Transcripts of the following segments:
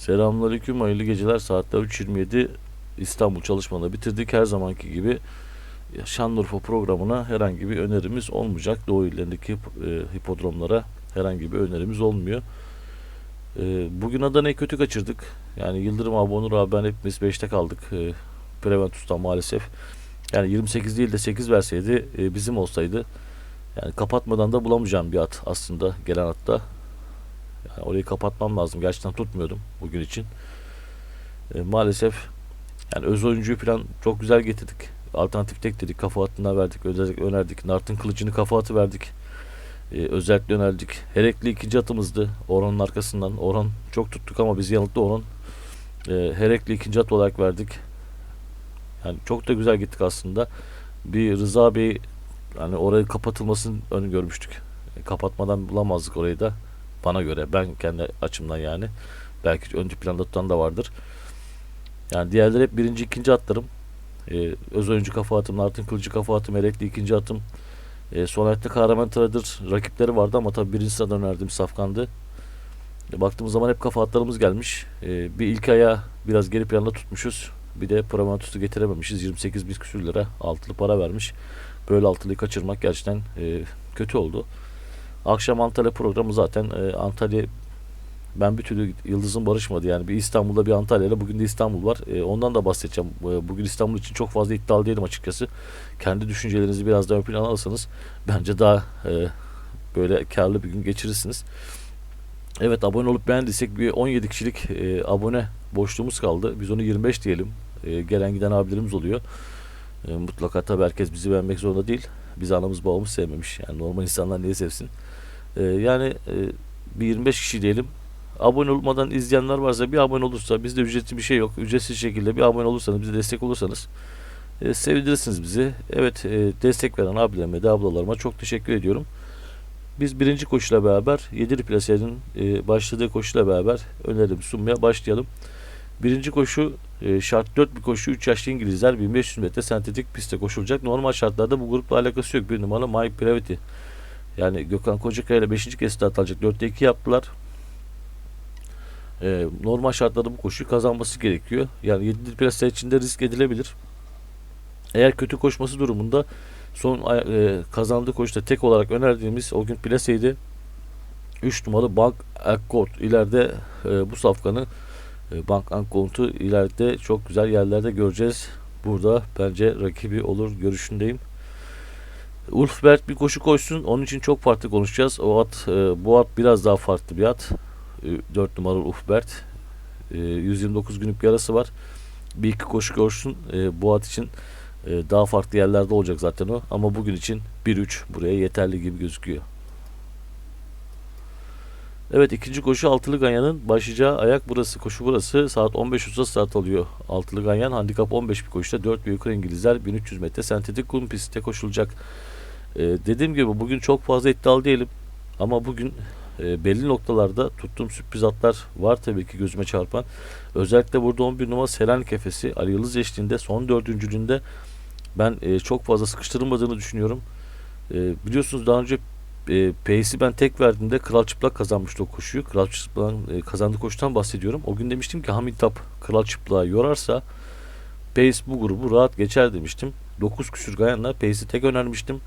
Selamünaleyküm, hayırlı geceler. Saatler 3.27 İstanbul çalışmalarını bitirdik. Her zamanki gibi Şanlıurfa programına herhangi bir önerimiz olmayacak. Doğu illerindeki e, hipodromlara herhangi bir önerimiz olmuyor. E, bugün Adana'yı kötü kaçırdık. Yani Yıldırım abi, Onur abi ben hepimiz 5'te kaldık. E, Preventus'tan maalesef. Yani 28 değil de 8 verseydi bizim olsaydı. Yani kapatmadan da bulamayacağım bir at aslında gelen atta. Yani orayı kapatmam lazım. Gerçekten tutmuyordum bugün için. E, maalesef yani öz oyuncuyu falan çok güzel getirdik. Alternatif tek dedik. Kafa hattına verdik. Özellikle önerdik. Nart'ın kılıcını kafa atı verdik. E, özellikle önerdik. Herekli ikinci atımızdı. Orhan'ın arkasından. Orhan çok tuttuk ama bizi yanılttı Orhan. E, Herekli ikinci at olarak verdik. Yani çok da güzel gittik aslında. Bir Rıza Bey hani orayı kapatılmasını ön görmüştük. E, kapatmadan bulamazdık orayı da. Bana göre ben kendi açımdan yani. Belki ön planda tutan da vardır. Yani diğerleri hep birinci ikinci atlarım. Ee, öz oyuncu kafa atım, Nartın kılıcı kafa atım, Erekli ikinci atım. Ee, Sonet'te kahraman Trader rakipleri vardı ama tabii birinci sıradan önerdiğim Safkan'dı. E, baktığımız zaman hep kafa atlarımız gelmiş. Ee, bir ilk aya biraz geri planda tutmuşuz. Bir de Prometheus'u getirememişiz. 28 bin küsür lira altılı para vermiş. Böyle altılıyı kaçırmak gerçekten e, kötü oldu. Akşam Antalya programı zaten e, Antalya ben bir türlü yıldızım barışmadı yani bir İstanbul'da bir Antalya ile bugün de İstanbul var. E, ondan da bahsedeceğim. E, bugün İstanbul için çok fazla iddialı değilim açıkçası. Kendi düşüncelerinizi biraz daha ön plana alırsanız bence daha e, böyle karlı bir gün geçirirsiniz. Evet abone olup beğendiysek bir 17 kişilik e, abone boşluğumuz kaldı. Biz onu 25 diyelim. E, gelen giden abilerimiz oluyor. E, mutlaka tabii herkes bizi beğenmek zorunda değil. Biz anamız babamız sevmemiş. Yani normal insanlar niye sevsin? E, yani e, bir 25 kişi diyelim. Abone olmadan izleyenler varsa bir abone olursa bizde ücretli bir şey yok. Ücretsiz şekilde bir abone olursanız bize destek olursanız e, sevindirirsiniz bizi. Evet e, destek veren abilerime de ablalarıma çok teşekkür ediyorum. Biz birinci koşuyla beraber Yedili Plase'nin e, başladığı koşuyla beraber önerimi sunmaya başlayalım. Birinci koşu e, şart 4 bir koşu 3 yaşlı İngilizler 1500 metre sentetik pistte koşulacak. Normal şartlarda bu grupla alakası yok. Bir numara Mike Praviti. Yani Gökhan Kocakaya ile 5. kez start alacak. 4'te 2 yaptılar. E, normal şartlarda bu koşuyu kazanması gerekiyor. Yani 7. plase içinde risk edilebilir. Eğer kötü koşması durumunda son e, kazandığı koşuda tek olarak önerdiğimiz o gün plaseydi. 3 numaralı Bank Accord ileride e, bu safkanı e, Bank Ankont'u ileride çok güzel yerlerde göreceğiz. Burada bence rakibi olur görüşündeyim. Ulfbert bir koşu koşsun. Onun için çok farklı konuşacağız. O at, e, bu at biraz daha farklı bir at. E, 4 numaralı Ulfbert. E, 129 günlük bir arası var. Bir iki koşu koşsun. E, bu at için e, daha farklı yerlerde olacak zaten o. Ama bugün için 1-3 buraya yeterli gibi gözüküyor. Evet ikinci koşu Altılı Ganyan'ın başlayacağı ayak burası. Koşu burası. Saat 15.30'da start alıyor. Altılı Ganyan handikap 15 bir koşuda 4 büyük İngilizler 1300 metre sentetik kum pistte koşulacak. Ee, dediğim gibi bugün çok fazla iddialı değilim. Ama bugün e, belli noktalarda tuttuğum sürpriz atlar var tabii ki gözüme çarpan. Özellikle burada 11 numara Selanik Efes'i Ali Yıldız eşliğinde son dördüncülüğünde ben e, çok fazla sıkıştırılmadığını düşünüyorum. E, biliyorsunuz daha önce e, Pace'i ben tek verdiğimde Kral Çıplak kazanmıştı o koşuyu. Kral Çıplak'ın e, kazandığı koşudan bahsediyorum. O gün demiştim ki Hamid Tap Kral Çıplak'ı yorarsa Pace bu grubu rahat geçer demiştim. 9 küsür Gayan'la Pace'i tek önermiştim.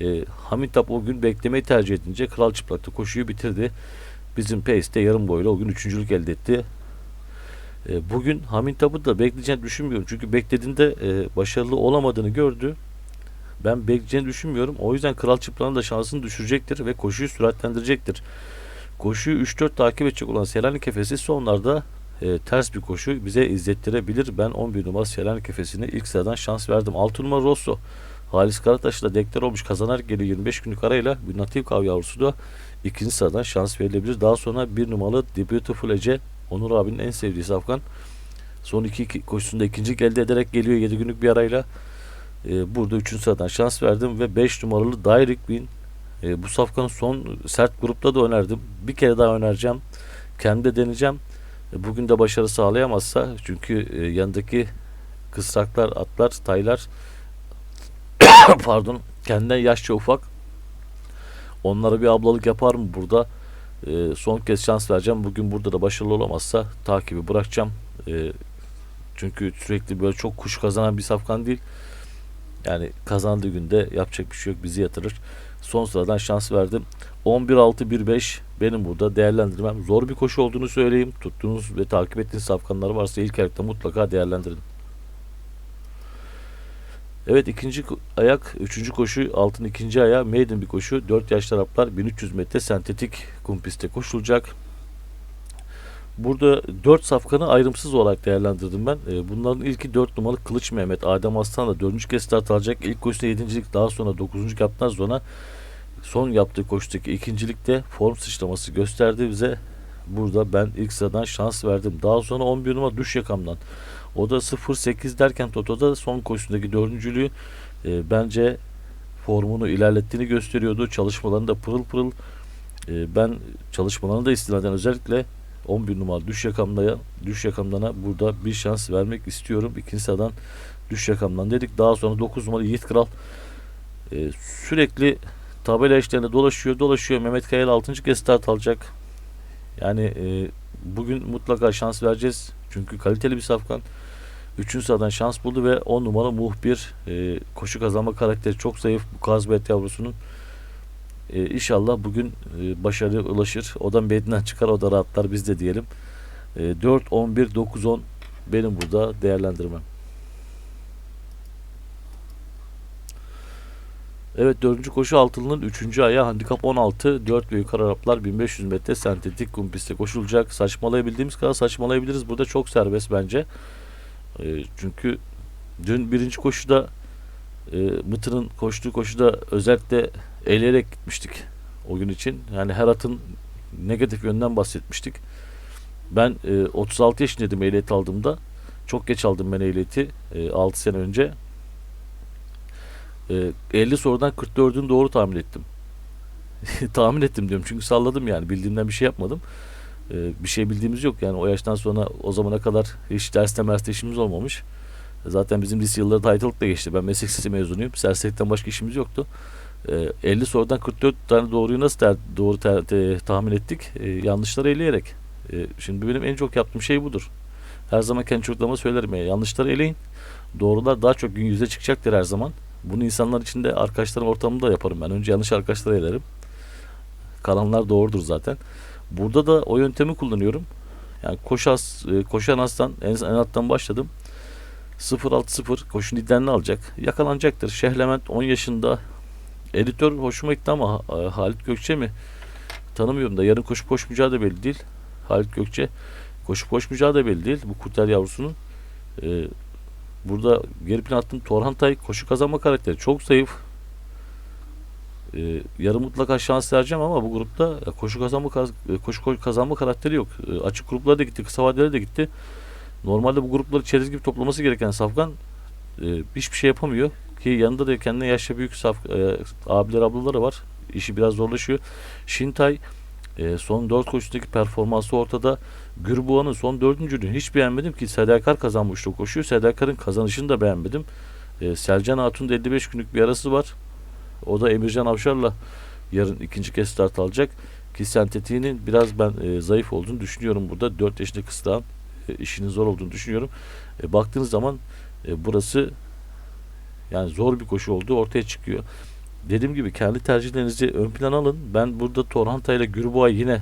E, Hamid Tap o gün beklemeyi tercih edince Kral Çıplak'ta koşuyu bitirdi. Bizim Pace de yarım boyla o gün üçüncülük elde etti. E, bugün Hamid Tap'ı da bekleyeceğini düşünmüyorum. Çünkü beklediğinde e, başarılı olamadığını gördü. Ben bekleyeceğini düşünmüyorum. O yüzden Kral Çıplak'ın da şansını düşürecektir ve koşuyu süratlendirecektir. Koşuyu 3-4 takip edecek olan Selanik Efes'i sonlarda e, ters bir koşu bize izlettirebilir. Ben 11 numara Selanik Efes'ine ilk sıradan şans verdim. 6 numara Rosso. Halis Karataş'la deklar olmuş kazanarak geliyor 25 günlük arayla bir natif kav yavrusu da ikinci sıradan şans verilebilir. Daha sonra bir numaralı The Beautiful Ece Onur abinin en sevdiği safkan. Son iki, koşusunda ikinci elde ederek geliyor 7 günlük bir arayla. Ee, burada 3. sıradan şans verdim ve 5 numaralı Direct Win. Ee, bu safkanın son sert grupta da önerdim. Bir kere daha önereceğim. Kendi de deneyeceğim. Ee, bugün de başarı sağlayamazsa çünkü e, yanındaki kısraklar, atlar, taylar pardon kendinden yaşça ufak. Onlara bir ablalık yapar mı burada? e, son kez şans vereceğim. Bugün burada da başarılı olamazsa takibi bırakacağım. E, çünkü sürekli böyle çok kuş kazanan bir safkan değil. Yani kazandığı günde yapacak bir şey yok bizi yatırır. Son sıradan şans verdim. 11-6-1-5 benim burada değerlendirmem. Zor bir koşu olduğunu söyleyeyim. Tuttuğunuz ve takip ettiğiniz safkanlar varsa ilk ayakta mutlaka değerlendirin. Evet ikinci ayak, üçüncü koşu altın ikinci ayağı maiden bir koşu. 4 yaş taraflar 1300 metre sentetik kum pistte koşulacak. Burada 4 safkanı ayrımsız olarak değerlendirdim ben. Ee, bunların ilki 4 numaralı Kılıç Mehmet. Adem Aslan'la 4. kez start alacak. İlk koşuda 7.lik daha sonra 9. yaptıktan sonra son yaptığı koşudaki ikincilikte form sıçraması gösterdi bize. Burada ben ilk sıradan şans verdim. Daha sonra 11 numara Düş Yakam'dan. O da 0-8 derken Toto'da son koşusundaki dördüncülüğü e, bence formunu ilerlettiğini gösteriyordu. Çalışmalarında pırıl pırıl. E, ben çalışmalarını da istinaden özellikle 11 numara Düş Yakam'da Düş Yakam'dana burada bir şans vermek istiyorum. İkinci sıradan Düş Yakam'dan dedik. Daha sonra 9 numara Yiğit Kral e, sürekli tabela eşlerinde dolaşıyor dolaşıyor. Mehmet Kayal 6. kez start alacak. Yani e, bugün mutlaka şans vereceğiz. Çünkü kaliteli bir safkan. Üçüncü sıradan şans buldu ve 10 numara muhbir e, koşu kazanma karakteri çok zayıf bu Kazbet yavrusunun. E, inşallah bugün e, başarıya ulaşır. O da medinden çıkar o da rahatlar biz de diyelim. E, 4, 11, 9, 10 benim burada değerlendirmem. Evet dördüncü koşu altılının üçüncü ayağı handikap 16 4 ve yukarı Araplar 1500 metre sentetik kum pistte koşulacak. Saçmalayabildiğimiz kadar saçmalayabiliriz. Burada çok serbest bence. E, çünkü dün birinci koşuda e, Mıtır'ın koştuğu koşuda özellikle eğilerek gitmiştik o gün için. Yani her atın negatif yönden bahsetmiştik. Ben e, 36 yaşındaydım ehliyet aldığımda. Çok geç aldım ben ehliyeti. E, 6 sene önce. E, 50 sorudan 44'ünü doğru tahmin ettim. tahmin ettim diyorum çünkü salladım yani bildiğimden bir şey yapmadım. E, bir şey bildiğimiz yok yani o yaştan sonra o zamana kadar hiç derste merste işimiz olmamış. Zaten bizim lise yılları taytılıkla geçti. Ben meslek lisesi mezunuyum. Serserilikten başka işimiz yoktu. E, 50 sorudan 44 tane doğruyu nasıl ter, doğru ter, te- tahmin ettik? E, yanlışları eleyerek. E, şimdi benim en çok yaptığım şey budur. Her zaman kendi çocuklarıma söylerim ya yanlışları eleyin. Doğrular daha çok gün yüze çıkacaktır her zaman. Bunu insanlar için de arkadaşlarım ortamında yaparım ben. Önce yanlış arkadaşlara elerim. Kalanlar doğrudur zaten. Burada da o yöntemi kullanıyorum. Yani koşas, e, koşan aslan en, en alttan başladım. 0-6-0 koşu liderini alacak. Yakalanacaktır. Şehlement 10 yaşında. Editör hoşuma gitti ama e, Halit Gökçe mi? Tanımıyorum da yarın koşup koşmayacağı da belli değil. Halit Gökçe koşup koşmayacağı da belli değil. Bu kurtar yavrusunun. E, burada geri plan attım. Torhan Tay koşu kazanma karakteri çok zayıf. E, yarın mutlaka şans vereceğim ama bu grupta koşu kazanma kaz- e, koşu, kazanma karakteri yok. E, açık gruplara da gitti, kısa vadelere de gitti. Normalde bu grupları çerez gibi toplaması gereken Safkan e, hiçbir şey yapamıyor. Ki yanında da kendine yaşça büyük saf, e, abiler ablaları var. İşi biraz zorlaşıyor. Şintay e, son 4 koşudaki performansı ortada. Gürbuğa'nın son dördüncülüğünü hiç beğenmedim ki Sedakar kazanmıştı o koşuyu. Sedakar'ın kazanışını da beğenmedim. E, Selcan Hatun'da 55 günlük bir arası var. O da Emircan Avşar'la yarın ikinci kez start alacak. Ki sentetiğinin biraz ben e, zayıf olduğunu düşünüyorum burada. 4 yaşındaki kıstağın e, işinin zor olduğunu düşünüyorum. E, baktığınız zaman e, burası yani zor bir koşu olduğu ortaya çıkıyor. Dediğim gibi kendi tercihlerinizi ön plana alın. Ben burada Torhanta ile Gürboğa yine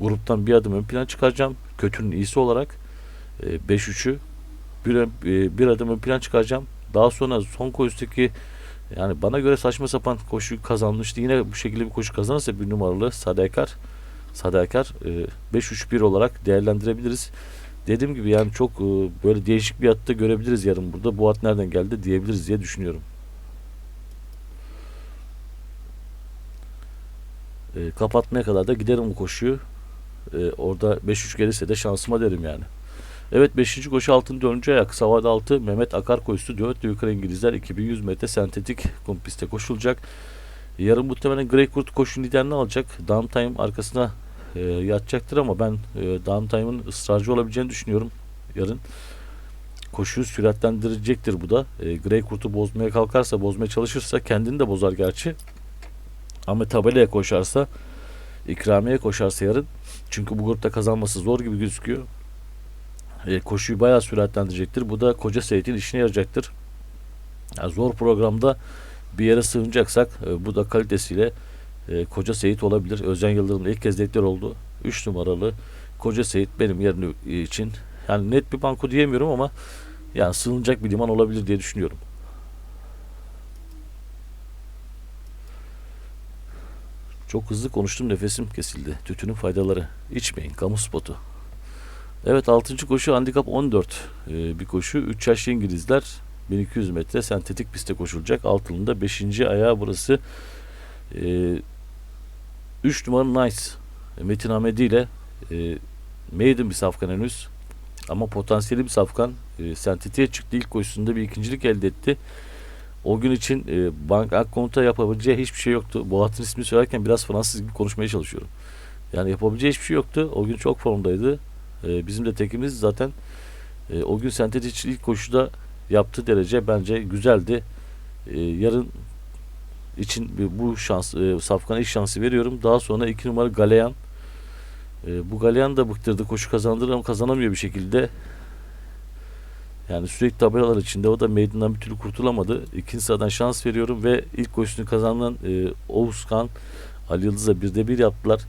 gruptan bir adım ön plana çıkaracağım. Kötünün iyisi olarak e, 5-3'ü bir, ön- e, bir adım ön plana çıkaracağım. Daha sonra son koşudaki yani bana göre saçma sapan koşu kazanmıştı. Yine bu şekilde bir koşu kazanırsa bir numaralı Sadakar e, 5-3-1 olarak değerlendirebiliriz. Dediğim gibi yani çok e, böyle değişik bir atta görebiliriz yarın burada. Bu at nereden geldi diyebiliriz diye düşünüyorum. E, kapatmaya kadar da giderim bu koşuyu. E, orada 5-3 gelirse de şansıma derim yani. Evet 5. koşu altın 4. ayak. Savada 6 Mehmet Akar koşusu 4 yukarı İngilizler 2100 metre sentetik kum pistte koşulacak. Yarın muhtemelen Grey Kurt koşu liderini alacak. Downtime arkasına e, yatacaktır ama ben e, Downtime'ın ısrarcı olabileceğini düşünüyorum yarın. Koşuyu süratlendirecektir bu da. E, Grey Kurt'u bozmaya kalkarsa, bozmaya çalışırsa kendini de bozar gerçi. Ama tabelaya koşarsa ikramiye koşarsa yarın çünkü bu grupta kazanması zor gibi gözüküyor. E, koşuyu bayağı süratlendirecektir. Bu da Koca Seyit'in işine yarayacaktır. Yani zor programda bir yere sığınacaksak e, bu da kalitesiyle e, Koca Seyit olabilir. Özcan Yıldırım'da ilk kez deklar oldu. 3 numaralı Koca Seyit benim yerim için yani net bir banko diyemiyorum ama yani sığınacak bir liman olabilir diye düşünüyorum. Çok hızlı konuştum nefesim kesildi. Tütünün faydaları. İçmeyin. Kamu spotu. Evet 6. koşu handikap 14 ee, bir koşu. 3 yaşlı İngilizler 1200 metre sentetik pistte koşulacak. Altılında 5. ayağı burası. Ee, 3 numara Nice. Metin Ahmedi ile e, maiden bir safkan henüz. Ama potansiyeli bir safkan. E, sentetiğe çıktı. ilk koşusunda bir ikincilik elde etti. O gün için e, bank akkonta yapabileceği hiçbir şey yoktu. Bu atın ismini söylerken biraz Fransız gibi konuşmaya çalışıyorum. Yani yapabileceği hiçbir şey yoktu. O gün çok formdaydı. E, bizim de tekimiz zaten e, o gün sentetik ilk koşuda yaptığı derece bence güzeldi. E, yarın için bu şans e, Safkan'a ilk şansı veriyorum. Daha sonra iki numara Galeyan. E, bu Galeyan da bıktırdı. Koşu kazandırır ama kazanamıyor bir şekilde. Yani sürekli tabelalar içinde o da meydandan bir türlü kurtulamadı. İkinci sıradan şans veriyorum ve ilk koşusunu kazanan e, Oğuzkan Ali Yıldız'la birde bir yaptılar.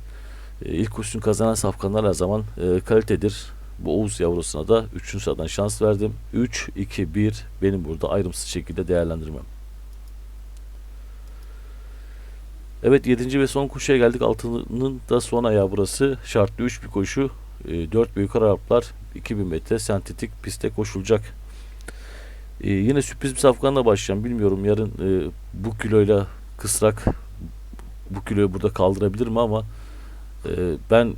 E, ilk koşusunu kazanan safkanlar her zaman e, kalitedir. Bu Oğuz yavrusuna da 3. sıradan şans verdim. 3, 2, 1 benim burada ayrımsız şekilde değerlendirmem. Evet 7. ve son koşuya geldik. Altının da son ayağı burası. Şartlı 3 bir koşu. E, 4 büyük Araplar 2000 metre sentetik pistte koşulacak. E, yine sürpriz bir safkanla başlayacağım. Bilmiyorum yarın e, bu kiloyla kısrak bu kiloyu burada kaldırabilir mi ama e, ben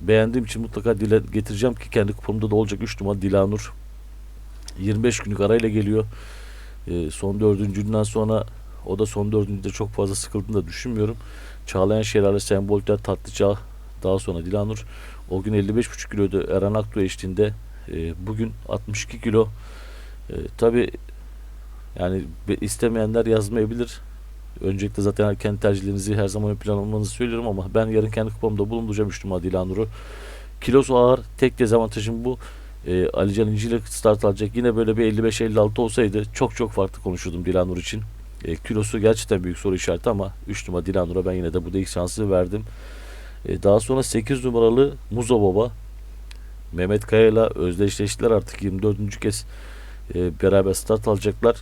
beğendiğim için mutlaka dile getireceğim ki kendi kupamda da olacak 3 numara Dilanur. 25 günlük arayla geliyor. E, son dördüncünden sonra o da son dördüncüde çok fazla sıkıldığını da düşünmüyorum. Çağlayan Şelale, Sembolter, Tatlıçağ, daha sonra Dilanur. O gün 55,5 kiloydu Eren Aktu eşliğinde. E, bugün 62 kilo. E, Tabi yani istemeyenler yazmayabilir. Öncelikle zaten kendi tercihlerinizi her zaman ön plan almanızı söylüyorum ama ben yarın kendi kupamda bulunduracağım 3 numara Dilanur'u. Kilosu ağır. Tek dezavantajım bu. E, Ali İnci ile start alacak. Yine böyle bir 55-56 olsaydı çok çok farklı konuşurdum Dilanur için. E, kilosu gerçekten büyük soru işareti ama 3 numara Dilanur'a ben yine de bu ilk şansı verdim. E, daha sonra 8 numaralı Muzo Baba Mehmet Kaya ile özdeşleştiler artık 24. kez e, beraber start alacaklar.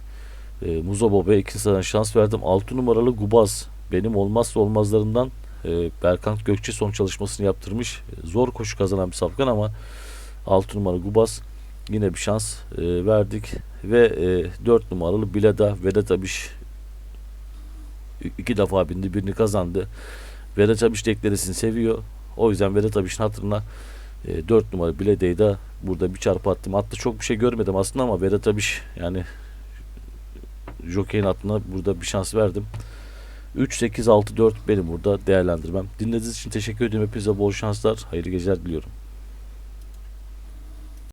E, Muzo Baba'ya iki sıradan şans verdim. 6 numaralı Gubaz benim olmazsa olmazlarından e, Berkant Gökçe son çalışmasını yaptırmış. E, zor koşu kazanan bir safkan ama 6 numaralı Gubaz yine bir şans e, verdik ve e, 4 numaralı Bileda Vedat Abiş iki defa bindi birini kazandı. Vedat Abiş deklerisini seviyor. O yüzden Vedat Abiş'in hatırına e, 4 numara Bilede'yi de burada bir çarpı attım. Hatta çok bir şey görmedim aslında ama Vedat Abiş yani Jockey'in atına burada bir şans verdim. 3, 8, 6, 4 benim burada değerlendirmem. Dinlediğiniz için teşekkür ediyorum. Hepinize bol şanslar. Hayırlı geceler diliyorum.